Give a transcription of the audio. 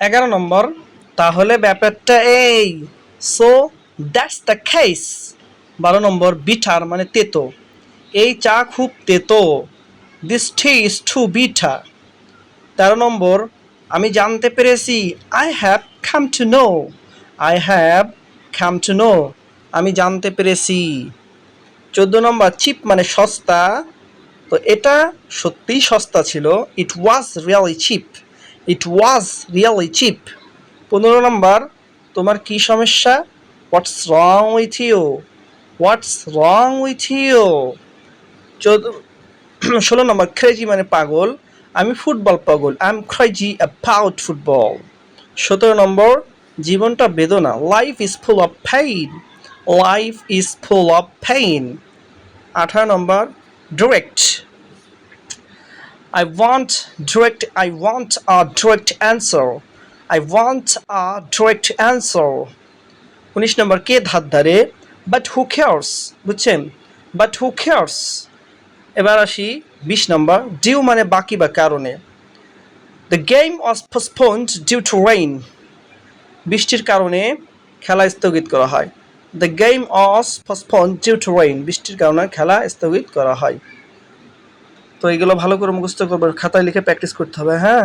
এগারো নম্বর, তাহলে ব্যাপারটা এই। সো দ্যাটস দ্য কেস বারো নম্বর, বিঠার মানে তেতো। এই চা খুব তেতো। This tea is too bitter তেরো নম্বর, আমি জানতে পেরেছি I have come to know I have come to know আমি জানতে পেরেছি। চোদ্দ নম্বর চিপ মানে সস্তা। তো এটা সত্যিই সস্তা ছিল। It was really cheap it was really cheap পনেরো নম্বর, তোমার কি সমস্যা? What's wrong with you what's wrong with you চোদ্দ, ষোলো নম্বর ক্রেজি মানে পাগল। আমি ফুটবল পাগল। I am crazy about football সতেরো নম্বর, জীবনটা বেদনা। Life is full of pain life is full of pain আঠারো নম্বর direct I want direct, I want a direct answer. I want a direct answer. উনিশ নম্বর, কে ধার ধারে? বাট হু কেয়ার্স বুঝছেন? বাট হু কেয়ার্স এবার আসি বিশ নম্বর ডিউ মানে বাকি বা কারণে। The game was postponed due to rain বৃষ্টির কারণে খেলা স্থগিত করা হয়। The game was postponed due to rain বৃষ্টির কারণে খেলা স্থগিত করা হয়। তো এগুলো ভালো করে মুখস্থ করবে খাতায় লিখে প্র্যাকটিস করতে হবে হ্যাঁ?